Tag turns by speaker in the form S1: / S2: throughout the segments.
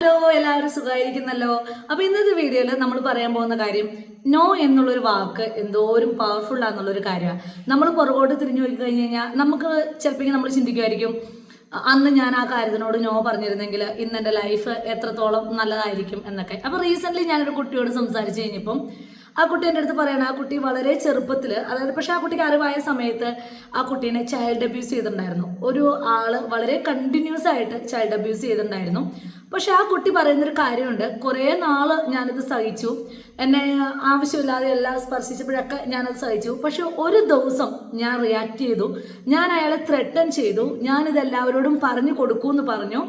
S1: Hello എല്ലാവരും സുഖമായിരിക്കുന്നല്ലോ അപ്പൊ ഇന്നത്തെ വീഡിയോയിൽ നമ്മൾ പറയാൻ പോകുന്ന കാര്യം നോ എന്നുള്ളൊരു വാക്ക് എന്തോരം പവർഫുൾ ആണെന്നുള്ളൊരു കാര്യമാണ് നമ്മൾ പുറകോട്ട് തിരിഞ്ഞു നോക്കി കഴിഞ്ഞ് കഴിഞ്ഞാൽ നമുക്ക് ചിലപ്പോൾ നമ്മൾ ചിന്തിക്കുമായിരിക്കും അന്ന് ഞാൻ ആ കാര്യത്തിനോട് നോ പറഞ്ഞിരുന്നെങ്കിൽ ഇന്ന് ലൈഫ് എത്രത്തോളം നല്ലതായിരിക്കും എന്നൊക്കെ. അപ്പോൾ റീസെന്റ്ലി ഞാനൊരു കുട്ടിയോട് സംസാരിച്ചു കഴിഞ്ഞപ്പം ആ കുട്ടി എന്റെ അടുത്ത് പറയണം ആ കുട്ടി വളരെ ചെറുപ്പത്തിൽ അതായത് പക്ഷേ ആ കുട്ടിക്ക് അറിവായ സമയത്ത് ആ കുട്ടീനെ ചൈൽഡ് അബ്യൂസ് ചെയ്തിട്ടുണ്ടായിരുന്നു. ഒരു ആൾ വളരെ കണ്ടിന്യൂസ് ആയിട്ട് ചൈൽഡ് അബ്യൂസ് ചെയ്തിട്ടുണ്ടായിരുന്നു. പക്ഷെ ആ കുട്ടി പറയുന്നൊരു കാര്യമുണ്ട് കുറേ നാൾ ഞാനത് സഹിച്ചു. എന്നെ ആവശ്യമില്ലാതെ എല്ലാം സ്പർശിച്ചപ്പോഴൊക്കെ ഞാനത് സഹിച്ചു. പക്ഷെ ഒരു ദിവസം ഞാൻ റിയാക്ട് ചെയ്തു. ഞാൻ അയാളെ ത്രെട്ടൺ ചെയ്തു. ഞാനിത് എല്ലാവരോടും പറഞ്ഞു കൊടുക്കൂ എന്ന് പറഞ്ഞു.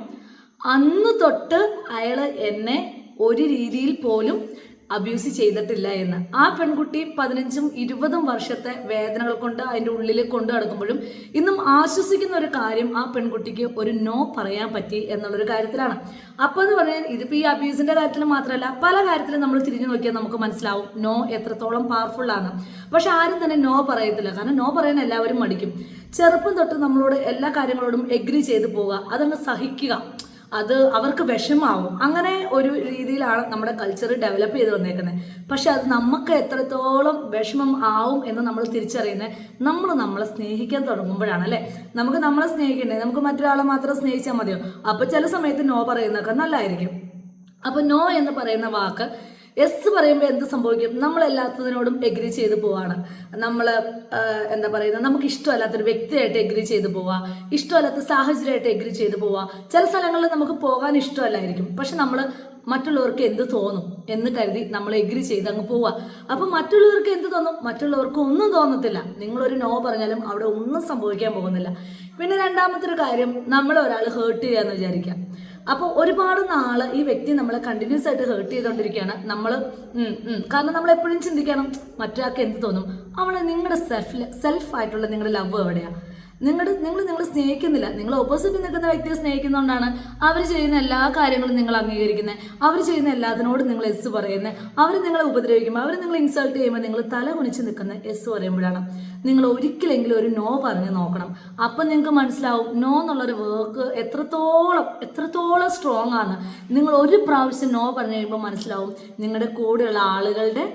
S1: അന്ന് തൊട്ട് അയാൾ എന്നെ ഒരു രീതിയിൽ പോലും അബ്യൂസ് ചെയ്തിട്ടില്ല എന്ന്. ആ പെൺകുട്ടി പതിനഞ്ചും ഇരുപതും വർഷത്തെ വേദനകൾ കൊണ്ട് അതിന്റെ ഉള്ളിൽ കൊണ്ടു നടക്കുമ്പോഴും ഇന്നും ആശ്വസിക്കുന്ന ഒരു കാര്യം ആ പെൺകുട്ടിക്ക് ഒരു നോ പറയാൻ പറ്റി എന്നുള്ളൊരു കാര്യത്തിലാണ്. അപ്പോൾ എന്ന് പറഞ്ഞാൽ ഇതിപ്പോൾ ഈ അബ്യൂസിന്റെ കാര്യത്തിൽ മാത്രമല്ല പല കാര്യത്തിലും നമ്മൾ തിരിഞ്ഞു നോക്കിയാൽ നമുക്ക് മനസ്സിലാവും നോ എത്രത്തോളം പവർഫുൾ ആണ്. പക്ഷെ ആരും തന്നെ നോ പറയത്തില്ല. കാരണം നോ പറയാൻ എല്ലാവരും മടിക്കും. ചെറുപ്പം തൊട്ട് നമ്മളോട് എല്ലാ കാര്യങ്ങളോടും എഗ്രി ചെയ്ത് പോവുക അതങ്ങ് സഹിക്കുക. അത് അവർക്ക് വിഷമാവും. അങ്ങനെ ഒരു രീതിയിലാണ് നമ്മുടെ കൾച്ചർ ഡെവലപ്പ് ചെയ്ത് വന്നേക്കുന്നത് പക്ഷെ അത് നമുക്ക് എത്രത്തോളം വിഷമം ആവും എന്ന് നമ്മൾ തിരിച്ചറിയുന്നത് നമ്മൾ നമ്മളെ സ്നേഹിക്കാൻ തുടങ്ങുമ്പോഴാണ് അല്ലേ? നമുക്ക് നമ്മളെ സ്നേഹിക്കണ്ടേ? നമുക്ക് മറ്റൊരാളെ മാത്രം സ്നേഹിച്ചാൽ മതിയോ? അപ്പോൾ ചില സമയത്ത് നോ പറയുന്നതൊക്കെ നല്ലതായിരിക്കും അപ്പോൾ നോ എന്ന് പറയുന്ന വാക്ക് എസ് പറയുമ്പോൾ എന്ത് സംഭവിക്കും? നമ്മൾ എല്ലാത്തതിനോടും എഗ്രി ചെയ്ത് പോവാണ്. നമ്മൾ എന്താ പറയുന്നത്? നമുക്ക് ഇഷ്ടമല്ലാത്തൊരു വ്യക്തിയായിട്ട് എഗ്രി ചെയ്ത് പോവാം. ഇഷ്ടമല്ലാത്ത സാഹചര്യമായിട്ട് എഗ്രി ചെയ്ത് പോവാം. ചില സ്ഥലങ്ങളിൽ നമുക്ക് പോകാൻ ഇഷ്ടമല്ലായിരിക്കും. പക്ഷെ നമ്മൾ മറ്റുള്ളവർക്ക് എന്ത് തോന്നും? എന്ന് കരുതി നമ്മൾ എഗ്രി ചെയ്ത് അങ്ങ് പോവുക അപ്പം മറ്റുള്ളവർക്ക് എന്ത് തോന്നും? മറ്റുള്ളവർക്ക് ഒന്നും തോന്നത്തില്ല. നിങ്ങളൊരു നോ പറഞ്ഞാലും അവിടെ ഒന്നും സംഭവിക്കാൻ പോകുന്നില്ല. പിന്നെ രണ്ടാമത്തെ ഒരു കാര്യം നമ്മളെ ഒരാൾ ഹേർട്ട് ചെയ്യാന്ന് വിചാരിക്കാം. അപ്പോൾ ഒരുപാട് നാൾ ഈ വ്യക്തി നമ്മളെ കണ്ടിന്യൂസ് ആയിട്ട് ഹേർട്ട് ചെയ്തുകൊണ്ടിരിക്കുകയാണ് നമ്മൾ കാരണം നമ്മൾ എപ്പോഴും ചിന്തിക്കണം മറ്റൊരാൾക്ക് എന്ത് തോന്നും? അവളെ നിങ്ങളുടെ സെൽഫ് സെൽഫ് ആയിട്ടുള്ള നിങ്ങളുടെ ലവ് എവിടെയാണ് നിങ്ങളുടെ നിങ്ങൾ നിങ്ങൾ സ്നേഹിക്കുന്നില്ല. നിങ്ങൾ ഓപ്പോസിറ്റ് നിൽക്കുന്ന വ്യക്തിയെ സ്നേഹിക്കുന്നതുകൊണ്ടാണ് അവർ ചെയ്യുന്ന എല്ലാ കാര്യങ്ങളും നിങ്ങൾ അംഗീകരിക്കുന്നത് അവർ ചെയ്യുന്ന എല്ലാത്തിനോടും നിങ്ങൾ എസ് പറയുന്നത് അവർ നിങ്ങളെ ഉപദ്രവിക്കുമ്പോൾ അവർ നിങ്ങൾ ഇൻസൾട്ട് ചെയ്യുമ്പോൾ നിങ്ങൾ തല കുണിച്ച് നിൽക്കുന്ന എസ് പറയുമ്പോഴാണ് നിങ്ങൾ ഒരിക്കലെങ്കിലും ഒരു നോ പറഞ്ഞ് നോക്കണം. അപ്പം നിങ്ങൾക്ക് മനസ്സിലാവും നോ എന്നുള്ളൊരു വർക്ക് എത്രത്തോളം എത്രത്തോളം സ്ട്രോങ് ആണ്. നിങ്ങൾ ഒരു പ്രാവശ്യം നോ പറഞ്ഞു കഴിയുമ്പോൾ മനസ്സിലാവും നിങ്ങളുടെ കൂടെയുള്ള ആളുകളുടെ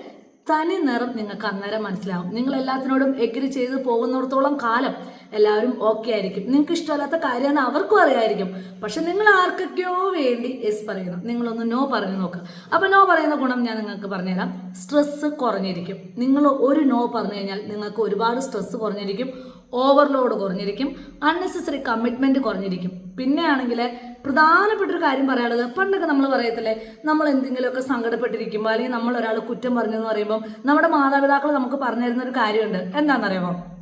S1: തനി നിറം നിങ്ങൾക്ക് അന്നേരം മനസ്സിലാവും. നിങ്ങൾ എല്ലാത്തിനോടും എഗ്രി ചെയ്ത് പോകുന്നിടത്തോളം കാലം എല്ലാവരും ഓക്കെ ആയിരിക്കും. നിങ്ങൾക്ക് ഇഷ്ടമല്ലാത്ത കാര്യമാണ് അവർക്കും അറിയായിരിക്കും. പക്ഷെ നിങ്ങൾ ആർക്കൊക്കെയോ വേണ്ടി എസ് പറയണം നിങ്ങളൊന്ന് നോ പറഞ്ഞു നോക്കുക അപ്പോൾ നോ പറയുന്ന ഗുണം ഞാൻ നിങ്ങൾക്ക് പറഞ്ഞുതരാം. സ്ട്രെസ്സ് കുറഞ്ഞിരിക്കും. നിങ്ങൾ ഒരു നോ പറഞ്ഞു കഴിഞ്ഞാൽ നിങ്ങൾക്ക് ഒരുപാട് സ്ട്രെസ്സ് കുറഞ്ഞിരിക്കും. ഓവർലോഡ് കുറഞ്ഞിരിക്കും അൺനെസസറി കമ്മിറ്റ്മെന്റ് കുറഞ്ഞിരിക്കും. പിന്നെയാണെങ്കിൽ പ്രധാനപ്പെട്ട ഒരു കാര്യം പറയാനുള്ളത് പണ്ടൊക്കെ നമ്മൾ പറയത്തില്ലേ നമ്മൾ എന്തെങ്കിലുമൊക്കെ സങ്കടപ്പെട്ടിരിക്കുമ്പോൾ അല്ലെങ്കിൽ നമ്മൾ ഒരാൾ കുറ്റം പറഞ്ഞെന്ന് പറയുമ്പോൾ നമ്മുടെ മാതാപിതാക്കൾ നമുക്ക് പറഞ്ഞു തരുന്ന ഒരു കാര്യമുണ്ട്. എന്താണെന്നറിയാമോ?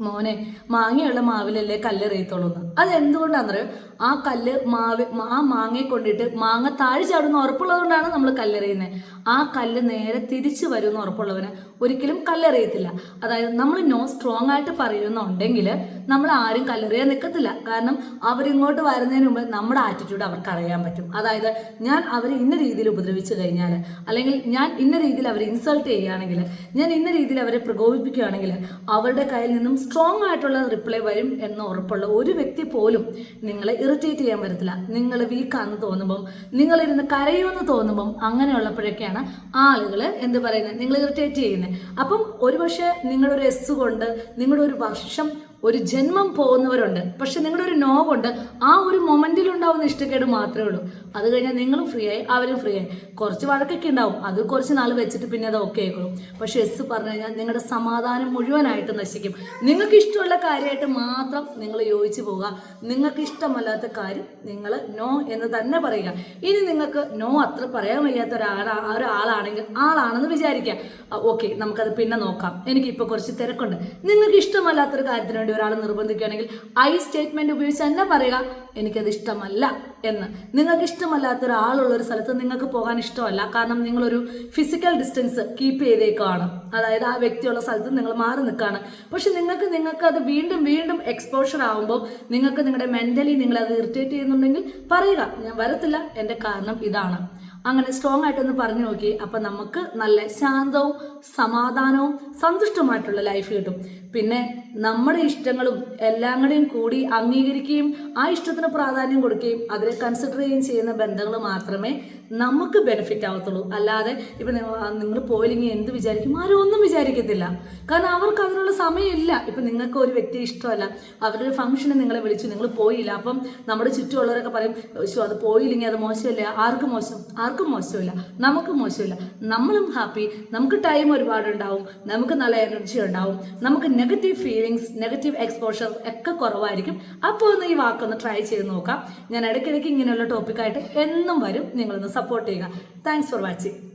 S1: മോനെ മാങ്ങയുള്ള മാവിലല്ലേ കല്ലെറിയത്തുള്ളൂ എന്ന് അത് എന്തുകൊണ്ടാണെന്നറിയോ ആ കല്ല് മാവ് ആ മാങ്ങയെ കൊണ്ടിട്ട് മാങ്ങ താഴെ ചാടുന്ന ഉറപ്പുള്ളതുകൊണ്ടാണ് നമ്മൾ കല്ലെറിയുന്നത് ആ കല്ല് നേരെ തിരിച്ചു വരുമെന്ന് ഉറപ്പുള്ളവന് ഒരിക്കലും കല്ലെറിയത്തില്ല. അതായത് നമ്മൾ നോ സ്ട്രോങ് ആയിട്ട് പറയുന്നുണ്ടെങ്കിൽ നമ്മൾ ആരും കല്ലെറിയാൻ നിൽക്കത്തില്ല കാരണം അവരിങ്ങോട്ട് വരുന്നതിന് മുമ്പ് നമ്മുടെ ആറ്റിറ്റ്യൂഡ് അവർക്ക് അറിയാൻ പറ്റും. അതായത് ഞാൻ അവരെ ഇന്ന രീതിയിൽ ഉപദ്രവിച്ചു കഴിഞ്ഞാൽ അല്ലെങ്കിൽ ഞാൻ ഇന്ന രീതിയിൽ അവരെ ഇൻസൾട്ട് ചെയ്യുകയാണെങ്കിൽ ഞാൻ ഇന്ന രീതിയിൽ അവരെ പ്രകോപിപ്പിക്കുകയാണെങ്കിൽ അവരുടെ കയ്യിൽ നിന്നും സ്ട്രോങ് ആയിട്ടുള്ള റിപ്ലൈ വരും എന്ന് ഉറപ്പുള്ള ഒരു വ്യക്തി പോലും നിങ്ങളെ ഇറിറ്റേറ്റ് ചെയ്യാൻ പറ്റത്തില്ല. നിങ്ങൾ വീക്കാന്ന് തോന്നുമ്പം നിങ്ങളിരുന്ന് കരയുമെന്ന് തോന്നുമ്പം അങ്ങനെയുള്ളപ്പോഴൊക്കെയാണ് ആളുകൾ എന്ത് പറയുന്നത് നിങ്ങൾ ഇറിറ്റേറ്റ് ചെയ്യുന്നത് അപ്പം ഒരുപക്ഷെ നിങ്ങളൊരു എസ് കൊണ്ട് നിങ്ങളുടെ ഒരു വർഷം ഒരു ജന്മം പോകുന്നവരുണ്ട്. പക്ഷെ നിങ്ങളുടെ ഒരു നോവുണ്ട്. ആ ഒരു മൊമെന്റിൽ ഉണ്ടാവുന്ന ഇഷ്ടക്കേട് മാത്രമേ ഉള്ളൂ. അത് കഴിഞ്ഞാൽ നിങ്ങളും ഫ്രീ ആയി അവരും ഫ്രീ ആയി. കുറച്ച് വഴക്കൊക്കെ ഉണ്ടാവും. അത് കുറച്ച് നാൾ വെച്ചിട്ട് പിന്നെ അത് ഓക്കെ ആയിക്കോളും. പക്ഷെ എസ് പറഞ്ഞു കഴിഞ്ഞാൽ നിങ്ങളുടെ സമാധാനം മുഴുവനായിട്ട് നശിക്കും. നിങ്ങൾക്ക് ഇഷ്ടമുള്ള കാര്യമായിട്ട് മാത്രം നിങ്ങൾ യോജിച്ച് പോവുക. നിങ്ങൾക്ക് ഇഷ്ടമല്ലാത്ത കാര്യം നിങ്ങൾ നോ എന്ന് തന്നെ പറയുക. ഇനി നിങ്ങൾക്ക് നോ അത്ര പറയാൻ വയ്യാത്ത ഒരാളാ ഒരാളാണെങ്കിൽ ആളാണെന്ന് വിചാരിക്കുക. ഓക്കെ നമുക്കത് പിന്നെ നോക്കാം. എനിക്ക് എനിക്കിപ്പോൾ കുറച്ച് തിരക്കുണ്ട്. നിങ്ങൾക്ക് ഇഷ്ടമല്ലാത്തൊരു കാര്യത്തിന് ഒരാൾ നിർബന്ധിക്കുകയാണെങ്കിൽ ഐ സ്റ്റേറ്റ്മെന്റ് ഉപയോഗിച്ച് തന്നെ പറയുക എനിക്കത് ഇഷ്ടമല്ല. എന്ന്. നിങ്ങൾക്ക് ഇഷ്ടമല്ലാത്ത ഒരാളുള്ള ഒരു സ്ഥലത്ത് നിങ്ങൾക്ക് പോകാൻ ഇഷ്ടമല്ല. കാരണം നിങ്ങളൊരു ഫിസിക്കൽ ഡിസ്റ്റൻസ് കീപ്പ് ചെയ്തേക്കാണ്. അതായത് ആ വ്യക്തിയുള്ള സ്ഥലത്ത് നിങ്ങൾ മാറി നിൽക്കുകയാണ് പക്ഷെ നിങ്ങൾക്ക് നിങ്ങൾക്ക് അത് വീണ്ടും വീണ്ടും എക്സ്പോഷർ ആകുമ്പോൾ നിങ്ങൾക്ക് നിങ്ങളുടെ മെന്റലി നിങ്ങൾ അത് ഇറിറ്റേറ്റ് ചെയ്യുന്നുണ്ടെങ്കിൽ പറയുക ഞാൻ വരത്തില്ല എന്റെ കാരണം ഇതാണ്. അങ്ങനെ സ്ട്രോങ് ആയിട്ടൊന്ന് പറഞ്ഞു നോക്കി അപ്പം നമുക്ക് നല്ല ശാന്തവും സമാധാനവും സന്തുഷ്ടമായിട്ടുള്ള ലൈഫ് കിട്ടും. പിന്നെ നമ്മുടെ ഇഷ്ടങ്ങളും എല്ലാം കൂടെയും കൂടി അംഗീകരിക്കുകയും ആ ഇഷ്ടത്തിന് പ്രാധാന്യം കൊടുക്കുകയും അതിനെ കൺസിഡർ ചെയ്യുകയും ചെയ്യുന്ന ബന്ധങ്ങൾ മാത്രമേ നമുക്ക് ബെനിഫിറ്റ് ആവത്തുള്ളൂ. അല്ലാതെ ഇപ്പം നിങ്ങൾ പോയില്ലെങ്കിൽ എന്ത് വിചാരിക്കും? ആരും ഒന്നും വിചാരിക്കത്തില്ല. കാരണം അവർക്ക് അതിനുള്ള സമയമില്ല. ഇപ്പം നിങ്ങൾക്ക് ഒരു വ്യക്തി ഇഷ്ടമല്ല. അവരുടെ ഫംഗ്ഷന് നിങ്ങളെ വിളിച്ചു. നിങ്ങൾ പോയില്ല. അപ്പം നമ്മുടെ ചുറ്റുമുള്ളവരൊക്കെ പറയും "ശ്ശോ, അത് പോയില്ലെങ്കിൽ അത് മോശമല്ലേ? ആർക്കും മോശം ആർക്കും മോശമില്ല. നമുക്ക് മോശമില്ല. നമ്മളും ഹാപ്പി നമുക്ക് ടൈം ഒരുപാട് ഉണ്ടാവും. നമുക്ക് നല്ല എനർജി ഉണ്ടാവും. നമുക്ക് നെഗറ്റീവ് ഫീലിങ്സ് നെഗറ്റീവ് എക്സ്പോഷർ ഒക്കെ കുറവായിരിക്കും. അപ്പോൾ ഒന്ന് ഈ വാക്കൊന്ന് ട്രൈ ചെയ്ത് നോക്കാം. ഞാൻ ഇടയ്ക്കിടയ്ക്ക് ഇങ്ങനെയുള്ള ടോപ്പിക്കായിട്ട് എന്നും വരും. നിങ്ങളൊന്ന് സപ്പോർട്ട് ചെയ്യുക. Thanks for watching